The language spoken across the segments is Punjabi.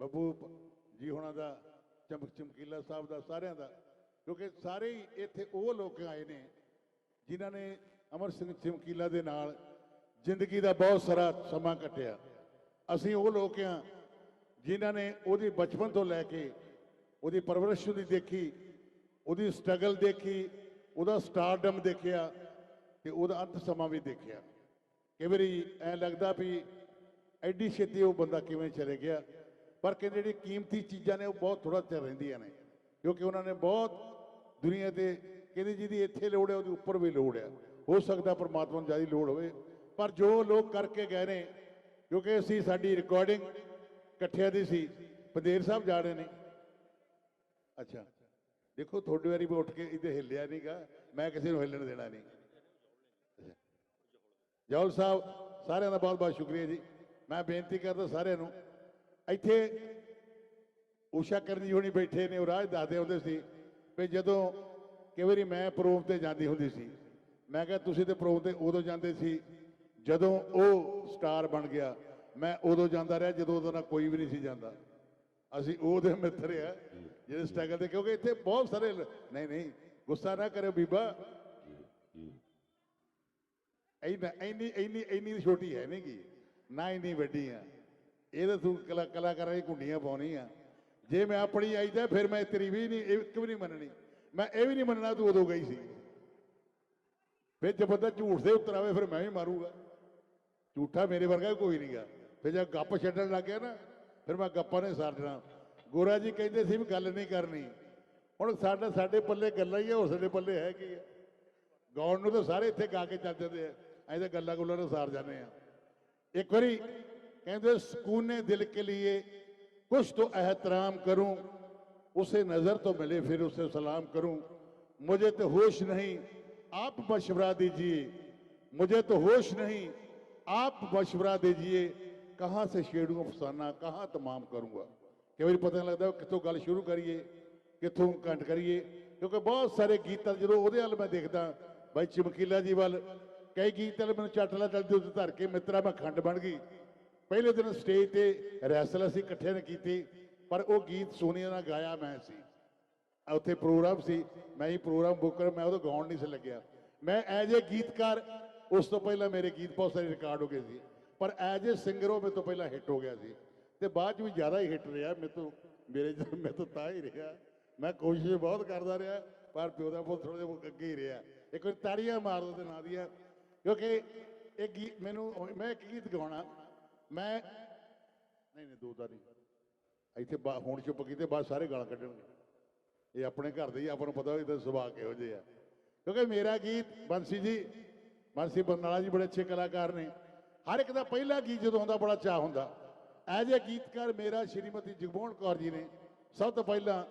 ਬੱਬੂ ਜੀ ਹੁਣਾਂ ਦਾ, ਚਮਕ ਚਮਕੀਲਾ ਸਾਹਿਬ ਦਾ, ਸਾਰਿਆਂ ਦਾ। ਕਿਉਂਕਿ ਸਾਰੇ ਹੀ ਇੱਥੇ ਉਹ ਲੋਕ ਆਏ ਨੇ, ਜਿਨ੍ਹਾਂ ਨੇ ਅਮਰ ਸਿੰਘ ਚਮਕੀਲਾ ਦੇ ਨਾਲ ਜ਼ਿੰਦਗੀ ਦਾ ਬਹੁਤ ਸਾਰਾ ਸਮਾਂ ਕੱਟਿਆ। ਅਸੀਂ ਉਹ ਲੋਕ ਆ, ਜਿਨ੍ਹਾਂ ਨੇ ਉਹਦੀ ਬਚਪਨ ਤੋਂ ਲੈ ਕੇ ਉਹਦੀ ਪਰਵਰਿਸ਼ ਉਹਦੀ ਦੇਖੀ, ਉਹਦੀ ਸਟਰਗਲ ਦੇਖੀ, ਉਹਦਾ ਸਟਾਰਡਮ ਦੇਖਿਆ ਤੇ ਉਹਦਾ ਅੰਤ ਸਮਾਂ ਵੀ ਦੇਖਿਆ। ਕਈ ਵਾਰੀ ਐ ਲੱਗਦਾ ਵੀ ਐਡੀ ਛੇਤੀ ਉਹ ਬੰਦਾ ਕਿਵੇਂ ਚਲੇ ਗਿਆ? ਪਰ ਕਹਿੰਦੇ ਜਿਹੜੀ ਕੀਮਤੀ ਚੀਜ਼ਾਂ ਨੇ ਉਹ ਬਹੁਤ ਥੋੜਾ ਚਿਰ ਰਹਿੰਦੀਆਂ ਨੇ, ਕਿਉਂਕਿ ਉਹਨਾਂ ਨੇ ਬਹੁਤ ਦੁਨੀਆ ਤੇ ਕਹਿੰਦੇ ਜਿਹਦੀ ਇੱਥੇ ਲੋੜ ਹੈ, ਉਹਦੀ ਉੱਪਰ ਵੀ ਲੋੜ ਹੈ। ਹੋ ਸਕਦਾ ਪਰਮਾਤਮਾ ਨੂੰ ਜ਼ਿਆਦਾ ਲੋੜ ਹੋਵੇ। ਪਰ ਜੋ ਲੋਕ ਕਰਕੇ ਗਏ ਨੇ, ਕਿਉਂਕਿ ਅਸੀਂ ਸਾਡੀ ਰਿਕਾਰਡਿੰਗ ਇਕੱਠਿਆਂ ਦੀ ਸੀ ਪੰਦੇਰ ਸਾਹਿਬ ਜਾ ਰਹੇ ਨੇ। ਅੱਛਾ, ਦੇਖੋ ਤੁਹਾਡੀ ਵਾਰੀ ਵੀ ਉੱਠ ਕੇ ਇੱਥੇ ਹਿੱਲਿਆ ਨਹੀਂਗਾ ਮੈਂ ਕਿਸੇ ਨੂੰ ਹਿੱਲਣ ਦੇਣਾ ਨਹੀਂ ਅੱਛਾ। ਜੌਲ ਸਾਹਿਬ, ਸਾਰਿਆਂ ਦਾ ਬਹੁਤ ਬਹੁਤ ਸ਼ੁਕਰੀਆ ਜੀ। ਮੈਂ ਬੇਨਤੀ ਕਰਦਾ ਸਾਰਿਆਂ ਨੂੰ ਇੱਥੇ ਉਸ਼ਾ ਕਰਨੀ ਹੋਣੀ ਬੈਠੇ ਨੇ, ਉਹ ਰਾਜ ਦੱਸਦੇ ਹੁੰਦੇ ਸੀ ਵੀ ਜਦੋਂ ਕਈ ਵਾਰੀ ਮੈਂ ਪ੍ਰੋਮ ਤੇ ਜਾਂਦੀ ਹੁੰਦੀ ਸੀ, ਮੈਂ ਕਿਹਾ ਤੁਸੀਂ ਤੇ ਪ੍ਰੋਮ ਤੇ ਉਦੋਂ ਜਾਂਦੇ ਸੀ, ਜਦੋਂ ਉਹ ਸਟਾਰ ਬਣ ਗਿਆ, ਮੈਂ ਉਦੋਂ ਜਾਂਦਾ ਰਿਹਾ, ਜਦੋਂ ਉਹਦੇ ਨਾਲ ਕੋਈ ਵੀ ਨਹੀਂ ਸੀ ਜਾਂਦਾ। ਅਸੀਂ ਉਹਦੇ ਮਿੱਤਰ ਆ, ਜਿਹੜੇ ਸਟਰਗਲ ਦੇ ਕਿਉਂਕਿ ਇੱਥੇ ਬਹੁਤ ਸਾਰੇ ਨਹੀਂ ਨਹੀਂ, ਗੁੱਸਾ ਨਾ ਕਰਿਓ ਬੀਬਾ। ਇੰਨਾ, ਇੰਨੀ ਇੰਨੀ ਇੰਨੀ ਛੋਟੀ ਹੈ ਨਹੀਂ ਗੀ, ਨਾ ਇੰਨੀ ਵੱਡੀ ਆ। ਇਹਦੇ ਤਾਂ ਤੂੰ ਕਲਾ ਕਲਾਕਾਰਾਂ ਦੀ ਕੁੰਡੀਆਂ ਪਾਉਣੀ ਆ। ਜੇ ਮੈਂ ਆਪਣੀ ਆਈ ਤਾਂ ਫਿਰ ਮੈਂ ਤੇਰੀ ਵੀ ਨਹੀਂ, ਇੱਕ ਵੀ ਨਹੀਂ ਮੰਨਣੀ। ਮੈਂ ਇਹ ਵੀ ਨਹੀਂ ਮੰਨਣਾ ਤੂੰ ਉਦੋਂ ਗਈ ਸੀ। ਫਿਰ ਜੇ ਬੰਦਾ ਝੂਠ ਦੇ ਉੱਤਰ ਆਵੇ, ਫਿਰ ਮੈਂ ਵੀ ਮਾਰੂਗਾ। ਝੂਠਾ ਮੇਰੇ ਵਰਗਾ ਕੋਈ ਨਹੀਂਗਾ ਫਿਰ ਜੇ ਗੱਪ ਛੱਡਣ ਲੱਗ ਗਿਆ ਨਾ, ਫਿਰ ਮੈਂ ਗੱਪਾਂ ਨੇ ਸਾਰ ਦੇਣਾ। ਗੋਰਾ ਜੀ ਕਹਿੰਦੇ ਸੀ ਵੀ ਗੱਲ ਨਹੀਂ ਕਰਨੀ। ਹੁਣ ਸਾਡਾ ਸਾਡੇ ਪੱਲੇ ਗੱਲਾਂ ਹੀ ਆ, ਹੋਰ ਸਾਡੇ ਪੱਲੇ ਹੈ ਕੀ ਆ? ਗਾਉਣ ਨੂੰ ਤਾਂ ਸਾਰੇ ਇੱਥੇ ਗਾ ਕੇ ਚੱਲ ਜਾਂਦੇ ਆ। ਅਸੀਂ ਤਾਂ ਗੱਲਾਂ ਗੁੱਲਾਂ ਨੂੰ ਸਾਰ ਜਾਂਦੇ ਆ। ਇੱਕ ਵਾਰੀ कहते सुकून दिल के लिए, कुछ तो एहतराम करूँ, उसे नज़र तो मिले फिर उसे सलाम करूँ। मुझे तो होश नहीं, आप मशवरा दीजिए। मुझे तो होश नहीं, आप मशवरा दीजिए। कहाँ से छेड़ूँ फसाना कहाँ तमाम करूँगा? कि मेरी पता नहीं लगता, कितों गल शुरू करिए, कितों कंट करिए? क्योंकि बहुत सारे गीत जो वाल मैं देखता भाई चमकीला जी वाल, कई गीत मैं चट ला चल धर के मित्रा मैं खंड बन गई। ਪਹਿਲੇ ਦਿਨ ਸਟੇਜ ਤੇ ਰੈਸਲ ਅਸੀਂ ਇਕੱਠੇ ਨੇ ਕੀਤੀ, ਪਰ ਉਹ ਗੀਤ ਸੋਨੀਆ ਨਾਲ ਗਾਇਆ ਮੈਂ ਸੀ। ਉੱਥੇ ਪ੍ਰੋਗਰਾਮ ਸੀ, ਮੈਂ ਹੀ ਪ੍ਰੋਗਰਾਮ ਬੁੱਕ ਕਰ ਮੈਂ ਉਦੋਂ ਗਾਉਣ ਨਹੀਂ ਸੀ ਲੱਗਿਆ। ਮੈਂ ਐਜ ਏ ਗੀਤਕਾਰ, ਉਸ ਤੋਂ ਪਹਿਲਾਂ ਮੇਰੇ ਗੀਤ ਬਹੁਤ ਸਾਰੇ ਰਿਕਾਰਡ ਹੋ ਗਏ ਸੀ, ਪਰ ਐਜ ਏ ਸਿੰਗਰ ਉਹ ਮੇਰੇ ਤੋਂ ਪਹਿਲਾਂ ਹਿੱਟ ਹੋ ਗਿਆ ਸੀ। ਤੇ ਬਾਅਦ ਚ ਵੀ ਜ਼ਿਆਦਾ ਹੀ ਹਿੱਟ ਰਿਹਾ, ਮੇਰੇ ਤੋਂ, ਮੇਰੇ ਜ- ਮੇਰੇ ਤੋਂ ਤਾਂ ਹੀ ਰਿਹਾ। ਮੈਂ ਕੋਸ਼ਿਸ਼ ਬਹੁਤ ਕਰਦਾ ਰਿਹਾ, ਪਰ ਪਿਓ ਦਾ ਪੁੱਤ ਥੋੜੇ ਜਿਹਾ ਅੱਗੇ ਹੀ ਰਿਹਾ। ਇੱਕ ਵਾਰ ਤਾੜੀਆਂ ਮਾਰ ਦੋ ਤੇ ਨਾ ਦੀਆਂ, ਕਿਉਂਕਿ ਇਹ ਗੀਤ ਮੈਨੂੰ, ਮੈਂ ਇੱਕ ਗੀਤ ਗਾਉਣਾ ਮੈਂ ਨਹੀਂ ਨਹੀਂ, ਦੋ ਦਾ ਨਹੀਂ। ਇੱਥੇ ਹੁਣ ਚੁੱਪ ਕੀਤੇ, ਬਾਅਦ ਸਾਰੇ ਗਾਲਾਂ ਕੱਢਣਗੇ। ਇਹ ਆਪਣੇ ਘਰ ਦੇ ਹੀ ਆਪਾਂ ਨੂੰ ਪਤਾ ਵੀ ਇਹਦਾ ਸੁਭਾਅ ਕਿਹੋ ਜਿਹੇ ਆ ਕਿਉਂਕਿ ਮੇਰਾ ਗੀਤ, ਬੰਸੀ ਜੀ, ਬੰਸੀ ਬਰਨਾਲਾ ਜੀ ਬੜੇ ਅੱਛੇ ਕਲਾਕਾਰ ਨੇ। ਹਰ ਇੱਕ ਦਾ ਪਹਿਲਾ ਗੀਤ ਜਦੋਂ ਆਉਂਦਾ ਬੜਾ ਚਾਹ ਹੁੰਦਾ। ਐਜ ਏ ਗੀਤਕਾਰ ਮੇਰਾ ਸ਼੍ਰੀਮਤੀ ਜਗਮੋਹਨ ਕੌਰ ਜੀ ਨੇ ਸਭ ਤੋਂ ਪਹਿਲਾਂ,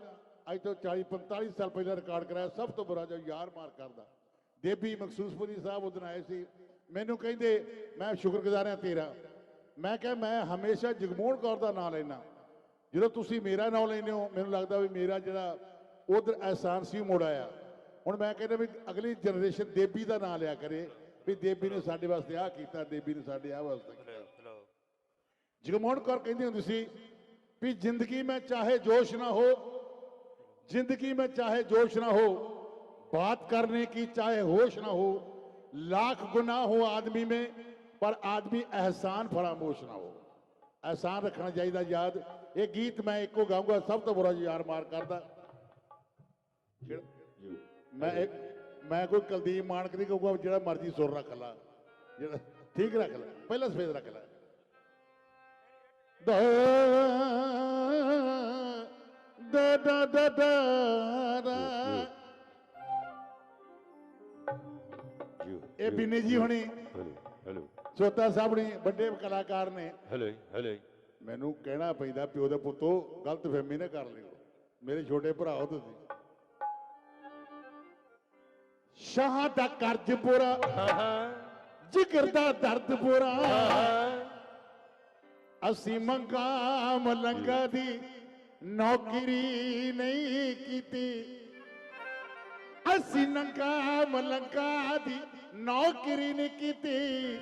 ਅੱਜ ਤੋਂ 40 45 ਸਾਲ ਪਹਿਲਾਂ ਰਿਕਾਰਡ ਕਰਾਇਆ, ਸਭ ਤੋਂ ਬੁਰਾ ਜੋ ਯਾਰ ਮਾਰ ਕਰਦਾ। ਦੇਬੀ ਮਖਸੂਸਪੁਰੀ ਸਾਹਿਬ ਉਦੋਂ ਆਏ ਸੀ। ਮੈਨੂੰ ਕਹਿੰਦੇ, ਮੈਂ ਸ਼ੁਕਰਗੁਜ਼ਾਰ ਹਾਂ ਤੇਰਾ। ਮੈਂ ਕਿਹਾ ਮੈਂ ਹਮੇਸ਼ਾ ਜਗਮੋਹਨ ਕੌਰ ਦਾ ਨਾਮ ਲੈਣਾ ਜਦੋਂ ਤੁਸੀਂ ਮੇਰਾ ਨਾਮ ਲੈਂਦੇ ਹੋ ਮੈਨੂੰ ਲੱਗਦਾ ਵੀ ਮੇਰਾ ਜਿਹੜਾ ਉਧਰ ਅਹਿਸਾਨ ਸੀ ਉਹ ਮੁੜ ਆਇਆ ਹੁਣ ਮੈਂ ਕਹਿੰਦਾ ਵੀ ਅਗਲੀ ਜਨਰੇਸ਼ਨ ਦੇਬੀ ਦਾ ਨਾਮ ਲਿਆ ਕਰੇ ਵੀ ਦੇਬੀ ਨੇ ਸਾਡੇ ਵਾਸਤੇ ਆਹ ਕੀਤਾ ਦੇਬੀ ਨੇ ਸਾਡੇ ਆਹ ਵਾਸਤੇ ਕੀਤਾ हेलो ਜਗਮੋਹਨ ਕੌਰ ਕਹਿੰਦੀ ਹੁੰਦੀ ਸੀ ਵੀ ਜ਼ਿੰਦਗੀ में चाहे जोश ना हो जिंदगी में चाहे जोश ना हो बात करने की चाहे होश ना हो लाख गुनाह हो आदमी में ਪਰ ਆਦਮੀ ਅਹਿਸਾਨ ਫਰਾਮੋਸ਼ ਨਾ ਹੋ ਅਹਿਸਾਨ ਰੱਖਣਾ ਚਾਹੀਦਾ ਯਾਦ। ਇਹ ਗੀਤ ਮੈਂ ਇੱਕੋ ਗਾਉਂਗਾ ਸਭ ਤੋਂ ਬੁਰਾ ਯਾਰ ਮਾਰ ਕਰਦਾ। ਮੈਂ ਮੈਂ ਕੋਈ ਕੁਲਦੀਪ ਮਾਨਕ ਨਹੀਂ ਕਹੂਗਾ ਜਿਹੜਾ ਮਰਜ਼ੀ ਸੁਰ ਰੱਖ ਲਾ। ਜਿਹੜਾ ਠੀਕ ਰੱਖ ਲੈ ਪਹਿਲਾ ਸਫੇਦ ਰੱਖ ਲੈ। ਦਾ ਦਾ ਦਾ ਦਾ ਦਾ ਇਹ ਬਿਨੇ ਜੀ ਹੋਣੀ। ਸੋਤਾ ਸਾਹਮਣੇ ਵੱਡੇ ਕਲਾਕਾਰ ਨੇ। ਹਲੇ ਹਲੇ। ਮੈਨੂੰ ਕਹਿਣਾ ਪੈਂਦਾ ਪਿਓ ਦੇ ਪੁੱਤੋ ਗਲਤ ਫਹਿਮੀ ਨਾ ਕਰ ਲਿਓ। ਮੇਰੇ ਛੋਟੇ ਭਰਾਓ ਤੁਸੀਂ। ਸ਼ਾਹ ਦਾ ਕਰਜ ਪੂਰਾ। ਦਾ ਦਰਦ ਅਸੀਂ ਮੰਗਾ ਮਲੰਗਾ ਦੀ ਨੌਕਰੀ ਨਹੀਂ ਕੀਤੀ। ਅਸੀਂ ਨੰਗਾ ਮਲੰਗਾ ਦੀ ਨੌਕਰੀ ਨਹੀਂ ਕੀਤੀ।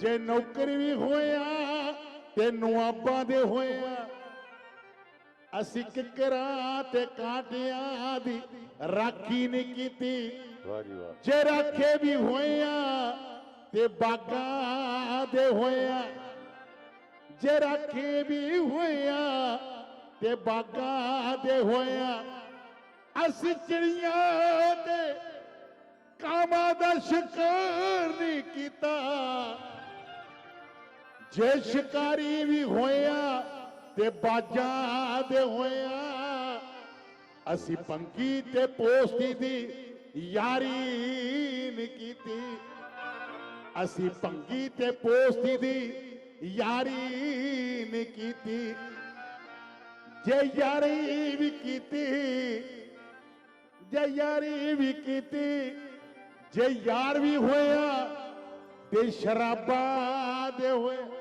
ਜੇ ਨੌਕਰੀ ਵੀ ਹੋਇਆ ਤੇ ਨਵਾਬਾਂ ਦੇ ਹੋਇਆ। ਅਸੀਂ ਕਿਕਰਾਂ ਤੇ ਕਾਂਟਿਆਂ ਦੀ ਰਾਖੀ ਨਹੀਂ ਕੀਤੀ। ਵਾਹ ਜੀ ਵਾਹ। ਜੇ ਰਾਖੇ ਵੀ ਹੋਇਆ ਤੇ ਬਾਗਾਂ ਦੇ ਹੋਇਆ। ਜੇ ਰਾਖੇ ਵੀ ਹੋਇਆ ਤੇ ਬਾਗਾਂ ਦੇ ਹੋਇਆ। ਅਸੀਂ ਚਿੜੀਆਂ ਤੇ ਕਾਮਾਂ ਦਾ ਸ਼ਿਕਾਰ ਨਹੀਂ ਕੀਤਾ। ਜੇ ਸ਼ਿਕਾਰੀ ਵੀ ਹੋਇਆ ਤੇ ਬਾਜਾਂ ਦੇ ਹੋਇਆ, ਅਸੀਂ ਪੰਕੀ ਤੇ ਪੋਸਤੀ ਦੀ ਯਾਰੀ ਨੀ ਕੀਤੀ। ਅਸੀਂ ਪੰਗੀ ਤੇ ਪੋਸਤੀ ਦੀ ਯਾਰੀ ਨ ਕੀਤੀ। ਜੇ ਯਾਰੀ ਵੀ ਕੀਤੀ, ਜੇ ਯਾਰੀ ਵੀ ਕੀਤੀ, ਜੇ ਯਾਰ ਵੀ ਹੋਇਆ ਤੇ ਸ਼ਰਾਬਾਂ ਦੇ ਹੋਇਆ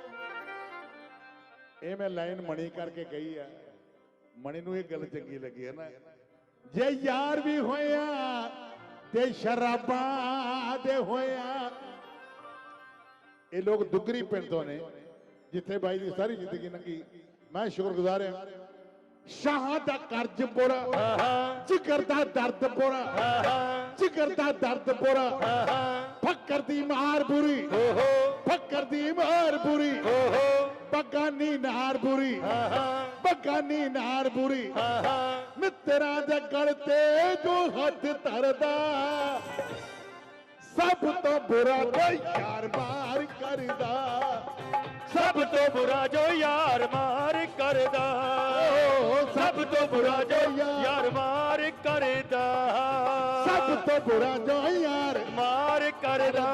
ਇਹ ਮੈਂ ਲਾਈਨ ਮਣੀ ਕਰਕੇ ਕਹੀ ਆ। ਮਣੀ ਨੂੰ ਇਹ ਗੱਲ ਚੰਗੀ ਲੱਗੀ ਹੈ ਨਾ। ਜੇ ਯਾਰ ਵੀ ਹੋਇਆ ਤੇ ਸ਼ਰਾਬਾਂ ਦੇ ਹੋਇਆ ਇਹ ਲੋਕ ਦੁੱਗਰੀ ਪਿੰਡ ਤੋਂ ਨੇ, ਜਿੱਥੇ ਬਾਈ ਦੀ ਸਾਰੀ ਜ਼ਿੰਦਗੀ ਲੰਘੀ। ਮੈਂ ਸ਼ੁਕਰਗੁਜ਼ਾਰ ਹਾਂ। ਸ਼ਾਹਾਂ ਦਾ ਕਰਜ਼ ਬੁਰਾ ਜਿਗਰ ਦਾ ਦਰਦ ਬੁਰਾ ਜਿਗਰ ਦਾ ਦਰਦ ਬੁਰਾ ਫੱਕਰ ਦੀ ਮਾਰ ਬੁਰੀ, ਫੱਕਰ ਦੀ ਮਾਰ ਬੁਰੀ। ਬਗਾਨੀ ਨਾਰ ਬੁਰੀ। ਬਗਾਨੀ ਨਾਰ ਬੁਰੀ। ਮਿੱਤਰਾਂ ਦੇ ਗਲ ਤੇ ਜੋ ਹੱਥ ਧਰਦਾ ਸਭ ਤੋਂ ਬੁਰਾ ਕੋਈ ਯਾਰ ਮਾਰ ਕਰਦਾ। ਸਭ ਤੋਂ ਬੁਰਾ ਜੋ ਯਾਰ ਮਾਰ ਕਰਦਾ। ਸਭ ਤੋਂ ਬੁਰਾ ਜੋ ਯਾਰ ਮਾਰ ਕਰਦਾ। ਸਭ ਤੋਂ ਬੁਰਾ ਜੋ ਯਾਰ ਮਾਰ ਕਰਦਾ।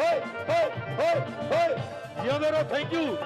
hey, hey, hey, hey. Young thank you.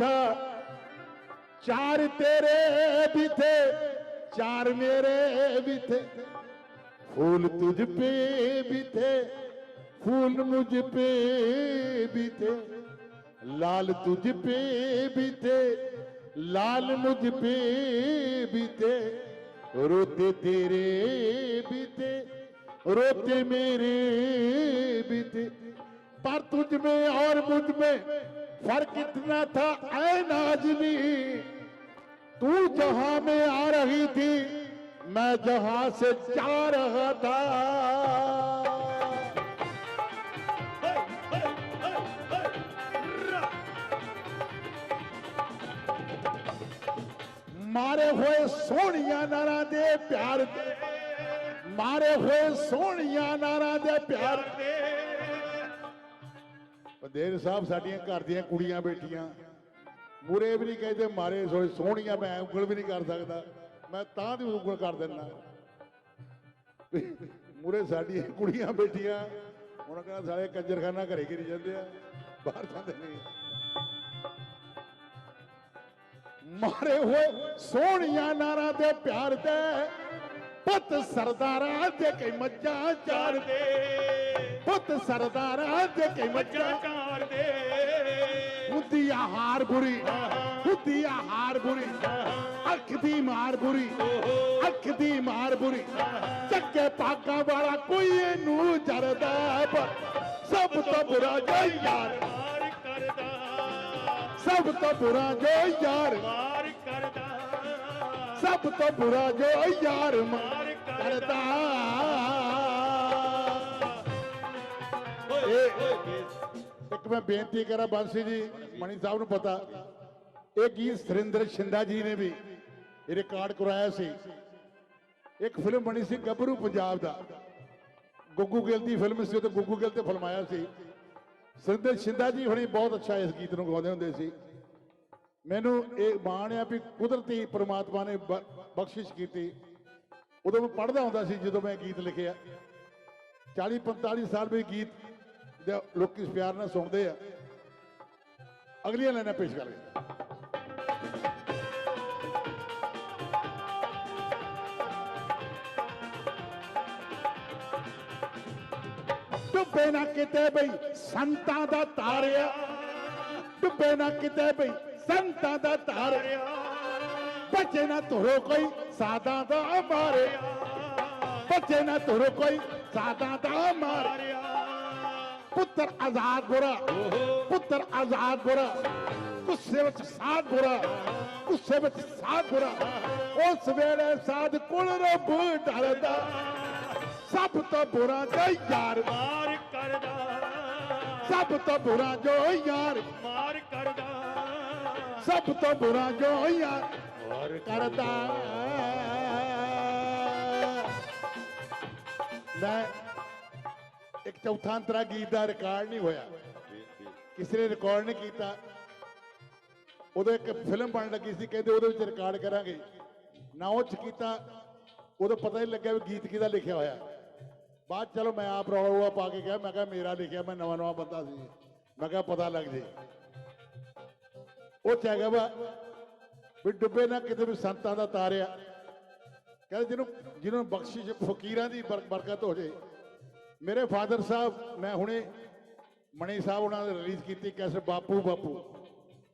था। चार तेरे भी थे, चार मेरे भी थे। फूल तुझ पे भी थे, फूल मुझ पे भी थे। लाल तुझ पे भी थे, लाल मुझ पे भी थे। रोते तेरे भी थे, रोते मेरे भी थे। पर तुझ में और मुझमें फर्क इतना था ऐ नाजनी तू जहां में आ रही थी मैं जहां से जा रहा था ਮਾਰੇ ਹੋਏ ਸੋਹਣੀਆਂ ਨਾਰਾਂ ਦੇ ਪਿਆਰ ਦੇ ਮਾਰੇ ਹੋਏ ਸੋਹਣੀਆਂ ਨਾਰਾਂ ਦੇ ਪਿਆਰ ਦੇ ਬਦੇਰ ਸਾਹਿਬ, ਸਾਡੀਆਂ ਘਰ ਦੀਆਂ ਕੁੜੀਆਂ ਬੈਠੀਆਂ। ਮੂਰੇ ਵੀ ਨਹੀਂ ਕਹਿੰਦੇ, ਮਾਰੇ ਸੋਏ ਸੋਹਣੀਆਂ ਮੈਂ ਉਂਗਲ ਵੀ ਨਹੀਂ ਕਰ ਸਕਦਾ। ਮੈਂ ਤਾਂ ਦੀ ਉਂਗਲ ਕਰ ਦਿੰਦਾ। ਮੂਰੇ ਸਾਡੀਆਂ ਕੁੜੀਆਂ ਬੈਠੀਆਂ। ਉਹਨਾਂ ਕਹਿੰਦਾ, ਸਾਲੇ ਕੰਜਰਖਾਨਾ ਘਰੇ ਘਿਰੀ ਜਾਂਦੇ ਆ, ਬਾਹਰ ਜਾਂਦੇ ਨਹੀਂ ਮਾਰੇ ਹੋਏ ਸੋਹਣੀਆਂ ਨਾਰਾਂ ਦੇ ਪਿਆਰ ਦੇ ਪੁੱਤ ਸਰਦਾਰਾਂ ਦੇ ਕਈ ਮੱਝਾਂ ਚਾਰਦੇ ਪੁੱਤ ਸਰਦਾਰਾਂ ਦੇ ਕਈ ਮੱਝਾਂ? ਚਾਰ ਦੇ। ਹੁੰਦੀ ਆ ਹਾਰ ਬੁਰੀ ਹੁੰਦੀ ਆ ਹਾਰ ਬੁਰੀ ਅੱਖ ਦੀ ਮਾਰ ਬੁਰੀ ਅੱਖ ਦੀ ਮਾਰ ਬੁਰੀ। ਚੱਕੇ ਪਾਕਾਂ ਵਾਲਾ ਕੋਈ ਇਹਨੂੰ ਜਰਦਾ ਪਰ ਸਭ ਤੋਂ ਬੁਰਾ ਜੋ ਯਾਰ। ਮਾਰ ਕਰਦਾ। ਸਭ ਤੋਂ ਬੁਰਾ ਜੋ ਯਾਰ। ਮਾਰ ਕਰਦਾ। ਸਭ ਤੋਂ ਬੁਰਾ ਜੋ ਯਾਰ। ਮਾਰ ਕਰਦਾ। ਓਏ ਇੱਕ ਮੈਂ ਬੇਨਤੀ ਕਰਾਂ ਬੰਸੀ ਜੀ ਮਣੀ ਸਾਹਿਬ ਨੂੰ ਪਤਾ। ਇਹ ਗੀਤ ਸਰਿੰਦਰ ਸ਼ਿੰਦਾ ਜੀ ਨੇ ਵੀ ਰਿਕਾਰਡ ਕਰਾਇਆ ਸੀ। ਇੱਕ ਫਿਲਮ ਬਣੀ ਸੀ ਗੱਭਰੂ ਪੰਜਾਬ ਦਾ। ਗੁੱਗੂ ਗਿੱਲ ਦੀ ਫਿਲਮ ਸੀ, ਉਹ ਤੇ ਗੁੱਗੂ ਗਿੱਲ ਤੇ ਫਿਲਮਾਇਆ ਸੀ। ਸਰਿੰਦਰ ਸ਼ਿੰਦਾ ਜੀ ਹੁਣੀ ਬਹੁਤ ਅੱਛਾ ਇਸ ਗੀਤ ਨੂੰ ਗਾਉਂਦੇ ਹੁੰਦੇ ਸੀ। ਮੈਨੂੰ ਇਹ ਮਾਣ ਆ ਵੀ ਕੁਦਰਤੀ ਪ੍ਰਮਾਤਮਾ ਨੇ ਬ- ਬਖਸ਼ਿਸ਼ ਕੀਤੀ। ਉਦੋਂ ਮੈਂ ਪੜ੍ਹਦਾ ਹੁੰਦਾ ਸੀ ਜਦੋਂ ਮੈਂ ਗੀਤ ਲਿਖਿਆ। 40 45 ਸਾਲ ਵੀ ਗੀਤ ਦੇ ਲੋਕੀ ਪਿਆਰ ਨਾਲ ਸੁਣਦੇ ਆ, ਅਗਲੀਆਂ ਲਾਈਨਾਂ ਪੇਸ਼ ਕਰ ਡੁੱਬੇ ਨਾ ਕਿਤੇ ਬਈ ਸੰਤਾਂ ਦਾ ਤਾਰਿਆ, ਡੁੱਬੇ ਨਾ ਕਿਤੇ ਬਈ ਸੰਤਾਂ ਦਾ ਤਾਰਿਆ, ਬੱਚੇ ਨਾ ਤੁਰੋ ਕੋਈ ਸਾਦਾ ਦਾ ਮਾਰਿਆ, ਬੱਚੇ ਨਾ ਤੁਰੋ ਕੋਈ ਸਾਦਾ ਦਾ ਮਾਰਿਆ। ਪੁੱਤਰ ਆਜ਼ਾਦ ਗੋਰਾ ਪੁੱਤਰ ਆਜ਼ਾਦ ਗੋਰਾ। ਗੁੱਸੇ ਵਿੱਚ ਸਾਧ ਗੋਰਾ ਗੁੱਸੇ ਵਿੱਚ ਸਾਧ ਗੋਰਾ। ਉਸ ਵੇਲੇ ਸਾਧ ਕੁਲ ਰੱਬ ਡਰਦਾ। ਸਭ ਤੋਂ ਬੁਰਾ ਜੋ ਯਾਰ ਮਾਰ ਕਰਦਾ। ਸਭ ਤੋਂ ਬੁਰਾ ਜੋ ਯਾਰ। ਮਾਰ ਕਰਦਾ। ਸਭ ਤੋਂ ਬੁਰਾ ਜੋ ਯਾਰ। ਮਾਰ ਕਰਦਾ। ਮੈਂ ਇੱਕ ਚੌਥਾ ਅੰਤਰਾ ਗੀਤ ਦਾ ਰਿਕਾਰਡ ਨਹੀਂ ਹੋਇਆ। ਕਿਸੇ ਨੇ ਰਿਕਾਰਡ ਨਹੀਂ ਕੀਤਾ। ਉਦੋਂ ਇੱਕ ਫਿਲਮ ਬਣ ਲੱਗੀ ਸੀ, ਕਹਿੰਦੇ ਉਹਦੇ ਵਿੱਚ ਰਿਕਾਰਡ ਕਰਾਂਗੇ। ਨਾ ਉਹ ਚ ਕੀਤਾ, ਉਦੋਂ ਪਤਾ ਨਹੀਂ ਲੱਗਿਆ ਵੀ ਗੀਤ ਕਿਹਦਾ ਲਿਖਿਆ ਹੋਇਆ। ਬਾਅਦ ਚਲੋ ਮੈਂ ਆਪ ਰੌਲਾ ਰੂਲਾ ਪਾ ਕੇ ਕਿਹਾ, ਮੈਂ ਕਿਹਾ ਮੇਰਾ ਲਿਖਿਆ, ਮੈਂ ਨਵਾਂ ਨਵਾਂ ਬੰਦਾ ਸੀ। ਮੈਂ ਕਿਹਾ ਪਤਾ ਲੱਗ ਜੇ। ਉਹ ਚ ਹੈਗਾ ਵਾ ਵੀ ਡੁੱਬੇ ਨਾ ਕਿਤੇ ਵੀ ਸੰਤਾਂ ਦਾ ਤਾਰਿਆ। ਕਹਿੰਦੇ ਜਿਹਨੂੰ ਜਿਹਨੂੰ ਬਖਸ਼ਿਸ਼ ਫਕੀਰਾਂ ਦੀ ਬਰ- ਬਰਕਤ ਹੋ ਜੇ। ਮੇਰੇ ਫਾਦਰ ਸਾਹਿਬ, ਮੈਂ ਹੁਣੇ ਮਣੀ ਸਾਹਿਬ ਉਹਨਾਂ ਨੇ ਰਿਲੀਜ਼ ਕੀਤੀ, ਕੈਸਟ ਬਾਪੂ ਬਾਪੂ।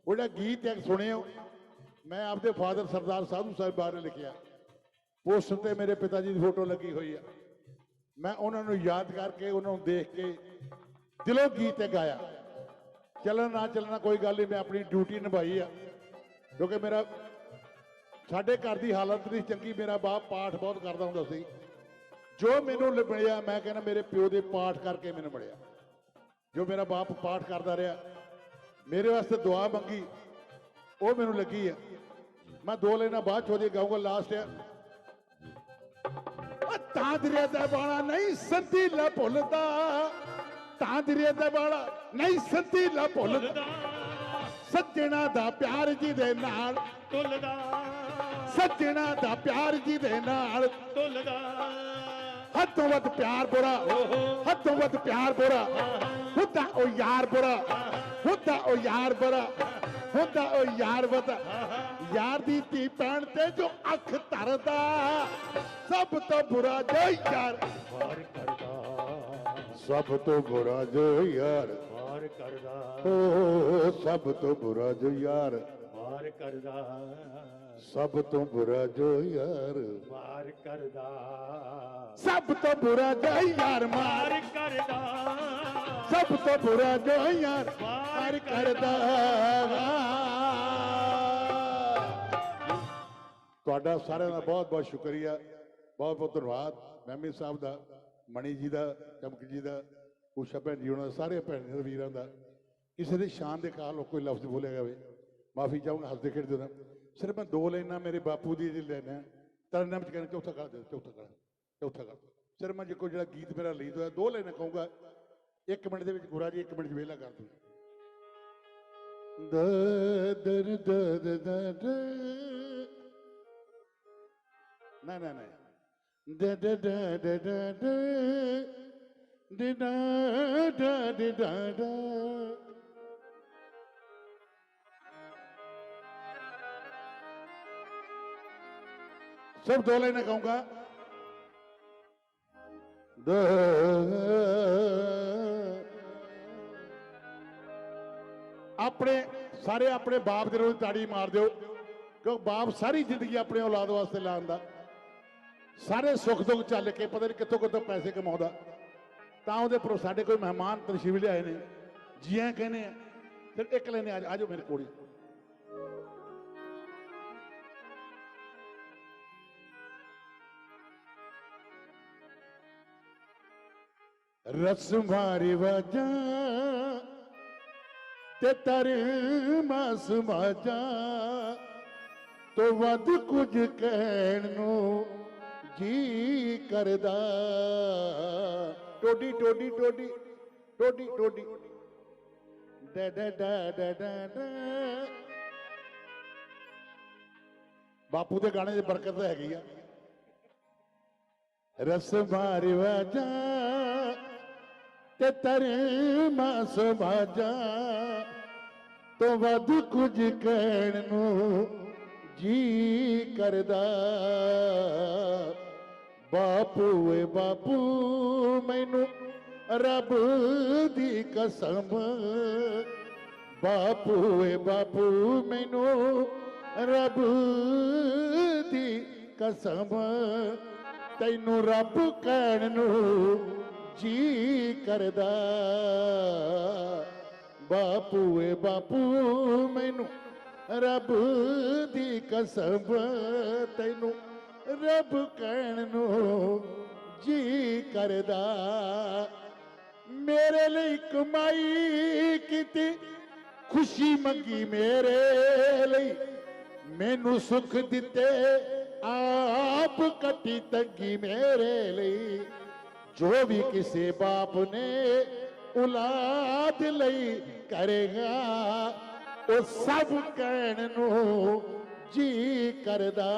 ਉਹਦਾ ਗੀਤ ਇੱਕ ਸੁਣਿਓ। ਮੈਂ ਆਪਦੇ ਫਾਦਰ ਸਰਦਾਰ ਸਾਧੂ ਸਾਹਿਬ ਬਾਰੇ ਲਿਖਿਆ। ਪੋਸਟਰ ਤੇ ਮੇਰੇ ਪਿਤਾ ਜੀ ਦੀ ਫੋਟੋ ਲੱਗੀ ਹੋਈ ਆ। ਮੈਂ ਉਹਨਾਂ ਨੂੰ ਯਾਦ ਕਰਕੇ, ਉਹਨਾਂ ਨੂੰ ਦੇਖ ਕੇ ਦਿਲੋਂ ਗੀਤ ਇਹ ਗਾਇਆ। ਚੱਲਣਾ ਨਾ ਚੱਲਣਾ ਕੋਈ ਗੱਲ ਨਹੀਂ, ਮੈਂ ਆਪਣੀ ਡਿਊਟੀ ਨਿਭਾਈ ਆ। ਕਿਉਂਕਿ ਮੇਰਾ, ਸਾਡੇ ਘਰ ਦੀ ਹਾਲਤ ਨਹੀਂ ਚੰਗੀ, ਮੇਰਾ ਬਾਪ ਪਾਠ ਬਹੁਤ ਕਰਦਾ ਹੁੰਦਾ ਸੀ। ਜੋ ਮੈਨੂੰ ਮਿਲਿਆ ਮੈਂ ਕਹਿੰਦਾ ਮੇਰੇ ਪਿਓ ਦੇ ਪਾਠ ਕਰਕੇ ਮੈਨੂੰ ਮਿਲਿਆ। ਜੋ ਮੇਰਾ ਬਾਪ ਪਾਠ ਕਰਦਾ ਰਿਹਾ ਮੇਰੇ ਵਾਸਤੇ ਦੁਆ ਮੰਗੀ ਉਹ ਮੈਨੂੰ ਲੱਗੀ ਆ। ਮੈਂ ਦੋ ਲੈਣਾ ਬਾਅਦ ਚ ਉਹਦੀ ਗਾਊਂਗਾ ਲਾਸਟ ਆ। ਤਾਂਦਰੇ ਦਾ ਬਾਣਾ ਨਹੀਂ ਸੰਤੀ ਲਾ ਭੁੱਲਦਾ। ਤਾਂਦਰੇ ਦਾ ਬਾਣਾ ਨਹੀਂ ਸੰਤੀ ਲਾ ਭੁੱਲਦਾ। ਸੱਜਣਾ ਦਾ ਪਿਆਰ ਜੀ ਦੇ ਨਾਲ। ਤੁਲਦਾ ਸੱਜਣਾ ਦਾ ਪਿਆਰ ਜੀ ਦੇ ਨਾਲ। ਤੁਲਦਾ ਹੱਥੋਂ ਵੱਧ ਪਿਆਰ ਬੁਰਾ ਹੱਥੋਂ ਵੱਧ ਪਿਆਰ ਬੁਰਾ। ਹੁੰਦਾ ਉਹ ਯਾਰ ਬੁਰਾ ਹੁੰਦਾ ਉਹ ਯਾਰ ਬੁਰਾ ਹੁੰਦਾ ਉਹ ਯਾਰ ਬੁਰਾ ਯਾਰ ਦੀ ਧੀ ਭੈਣ ਤੇ ਜੋ ਅੱਖ ਧਰਦਾ ਸਭ ਤੋਂ ਬੁਰਾ ਜੋ ਯਾਰ। ਮਾਰ ਕਰਦਾ। ਸਭ ਤੋਂ ਬੁਰਾ ਜੋ ਯਾਰ। ਮਾਰ ਕਰਦਾ। ਓ ਸਭ ਤੋਂ ਬੁਰਾ ਜੋ ਯਾਰ। ਮਾਰ ਕਰਦਾ। ਸਭ ਤੋਂ ਬੁਰਾ ਜੋ ਯਾਰ। ਮਾਰ ਕਰਦਾ। ਸਭ ਤੋਂ ਬੁਰਾ ਜੋ ਯਾਰ ਮਾਰ। ਕਰਦਾ। ਸਭ ਤੋਂ ਬੁਰਾ ਜੋ ਯਾਰ ਮਾਰ ਕਰਦਾ। ਤੁਹਾਡਾ ਸਾਰਿਆਂ ਦਾ ਬਹੁਤ ਬਹੁਤ ਸ਼ੁਕਰੀਆ। ਬਹੁਤ ਬਹੁਤ ਧੰਨਵਾਦ। ਮੈਮੀ ਸਾਹਿਬ ਦਾ ਮਣੀ ਜੀ ਦਾ ਚਮਕ ਜੀ ਦਾ ਉਸ਼ਾ ਭੈਣ ਜੀ ਉਹਨਾਂ ਦਾ ਸਾਰੇ ਭੈਣਾਂ ਵੀਰਾਂ ਦਾ। ਕਿਸੇ ਦੀ ਸ਼ਾਨ ਦੇ ਕਾਲ ਕੋਈ ਲਫ਼ਜ਼ ਬੋਲਿਆ ਜਾਵੇ। ਮਾਫੀ ਚਾਹੂੰਗਾ ਹੱਸਦੇ ਖੇਡਦੇ ਨਾ ਸਿਰਫ ਮੈਂ ਦੋ ਲਾਈਨਾਂ ਮੇਰੇ ਬਾਪੂ ਦੀ ਜੀ ਲੈਣਾ ਤਰਨਾਂ ਵਿੱਚ ਕਹਿੰਦਾ ਚੌਥਾ ਕਰ ਦੇ ਚੌਥਾ ਕਰ ਚੌਥਾ ਕਰ ਸਿਰਫ ਮੈਂ ਜੇ ਕੋਈ ਜਿਹੜਾ ਗੀਤ ਮੇਰਾ ਲੀਡ ਹੋਇਆ ਦੋ ਲਾਈਨਾਂ ਕਹੂੰਗਾ ਇੱਕ ਮਿੰਟ ਦੇ ਵਿੱਚ ਗੁਰਾ ਜੀ ਇੱਕ ਮਿੰਟ 'ਚ ਵਿਹਲਾ ਕਰ ਦੂੰ ਦ ਦਰ ਦ ਨਾ ਨਾ ਨਾ ਦ ਦ ਦ ਦ ਦ ਦ ਦ ਦ ਦ ਦ ਦ ਦ सब दो लाइनें कहूंगा ਆਪਣੇ ਸਾਰੇ ਆਪਣੇ ਬਾਪ ਦੇ ਰੋਜ਼ ਤਾੜੀ ਮਾਰ ਦਿਓ ਕਿਉਂਕਿ ਬਾਪ ਸਾਰੀ ਜ਼ਿੰਦਗੀ ਆਪਣੇ ਔਲਾਦ ਵਾਸਤੇ ਲਾਉਂਦਾ ਸਾਰੇ ਸੁੱਖ ਦੁੱਖ ਚੱਲ ਕੇ ਪਤਾ ਨਹੀਂ ਕਿੱਥੋਂ ਕਿੱਥੋਂ ਪੈਸੇ ਕਮਾਉਂਦਾ ਤਾਂ ਉਹਦੇ ਪਰ ਸਾਡੇ ਕੋਈ ਮਹਿਮਾਨ ਤਸ਼ਰੀਫ ਲਿਆਏ ਨੇ ਜੀਆਂ ਕਹਿੰਦੇ ਆ ਫਿਰ ਇੱਕ ਲੈਨੇ ਆ ਆਜੋ ਮੇਰੇ ਕੋਲ ਹੀ। ਰਸ ਮਾਰੀ ਵਾਜਾਂ ਤੇ ਤਰ ਮਾਸ ਮਾਜਾਂ ਤੋਂ ਵੱਧ ਕੁਝ ਕਹਿਣ ਨੂੰ ਜੀ ਕਰਦਾ। ਟੋਡੀ ਟੋਡੀ ਟੋਡੀ ਟੋਡੀ ਟੋਡੀ। ਡਾ ਡਾ ਡਾ ਡਾ ਡਾ ਬਾਪੂ ਦੇ ਗਾਣੇ ਦੀ ਬਰਕਤ ਹੈਗੀ ਆ। ਰਸ ਮਾਰੀ ਵਾਜਾਂ ਤੇ ਤਰੇ ਮਾਸ ਬਾਜਾ ਤੋਂ ਵੱਧ ਕੁਝ ਕਹਿਣ ਨੂੰ ਜੀ ਕਰਦਾ। ਬਾਪੂ ਏ ਬਾਪੂ, ਮੈਨੂੰ ਰੱਬ ਦੀ ਕਸਮ। ਬਾਪੂ ਏ ਬਾਪੂ, ਮੈਨੂੰ ਰੱਬ ਦੀ ਕਸਮ। ਤੈਨੂੰ ਰੱਬ ਕਹਿਣ ਨੂੰ ਜੀ ਕਰਦਾ। ਬਾਪੂ ਏ ਬਾਪੂ, ਮੈਨੂੰ ਰੱਬ ਦੀ ਕਸਮ, ਤੈਨੂੰ ਰੱਬ ਕਹਿਣ ਨੂੰ ਜੀ ਕਰਦਾ। ਮੇਰੇ ਲਈ ਕਮਾਈ ਕੀਤੀ, ਖੁਸ਼ੀ ਮੰਗੀ ਮੇਰੇ ਲਈ। ਮੈਨੂੰ ਸੁਖ ਦਿੱਤੇ, ਆਪ ਕੱਟੀ ਤੰਗੀ ਮੇਰੇ ਲਈ। ਜੋ ਵੀ ਕਿਸੇ ਬਾਪ ਨੇ ਔਲਾਦ ਲਈ ਕਰੇਗਾ, ਉਹ ਸਭ ਕਹਿਣ ਨੂੰ ਜੀ ਕਰਦਾ।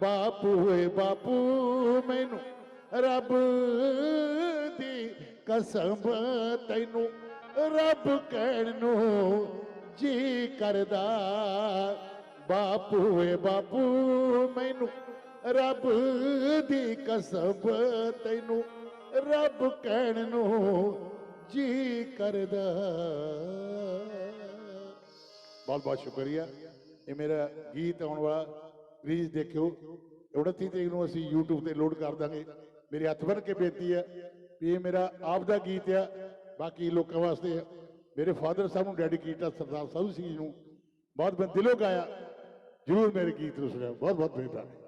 ਬਾਪੂ ਹੋਏ ਬਾਪੂ, ਮੈਨੂੰ ਰੱਬ ਦੀ ਕਸਮ ਤੈਨੂੰ ਰੱਬ ਕਹਿਣ ਨੂੰ ਜੀ ਕਰਦਾ। ਬਾਪੂ ਏ ਬਾਪੂ, ਮੈਨੂੰ ਰੱਬ ਦੀ ਕਸਬ ਤੈਨੂੰ ਰੱਬ ਕਹਿਣ ਨੂੰ ਜੀ ਕਰਦਾ। ਬਹੁਤ ਬਹੁਤ ਸ਼ੁਕਰੀਆ। ਇਹ ਮੇਰਾ ਗੀਤ ਆਉਣ ਵਾਲਾ ਪਲੀਜ਼ ਦੇਖਿਓ। 29 ਤਰੀਕ ਨੂੰ ਅਸੀਂ YouTube ਤੇ ਲੋਡ ਕਰ ਦਾਂਗੇ। ਮੇਰੇ ਹੱਥ ਬੰਨ ਕੇ ਬੇਨਤੀ ਹੈ ਵੀ ਇਹ ਮੇਰਾ ਆਪ ਦਾ ਗੀਤ ਆ। ਬਾਕੀ ਲੋਕਾਂ ਵਾਸਤੇ ਆ। ਮੇਰੇ ਫਾਦਰ ਸਾਹਿਬ ਨੂੰ ਡੈਡੀਕੇਟ ਆ ਸਰਦਾਰ ਸਾਧੂ ਸਿੰਘ ਜੀ ਨੂੰ। ਬਹੁਤ ਮੈਂ ਦਿਲੋਂ ਗਾਇਆ। ਜਰੂਰ ਮੇਰੇ ਗੀਤ ਨੂੰ ਸੁਣਿਆ ਬਹੁਤ ਬਹੁਤ ਮਿਹਰਬਾਨੀ।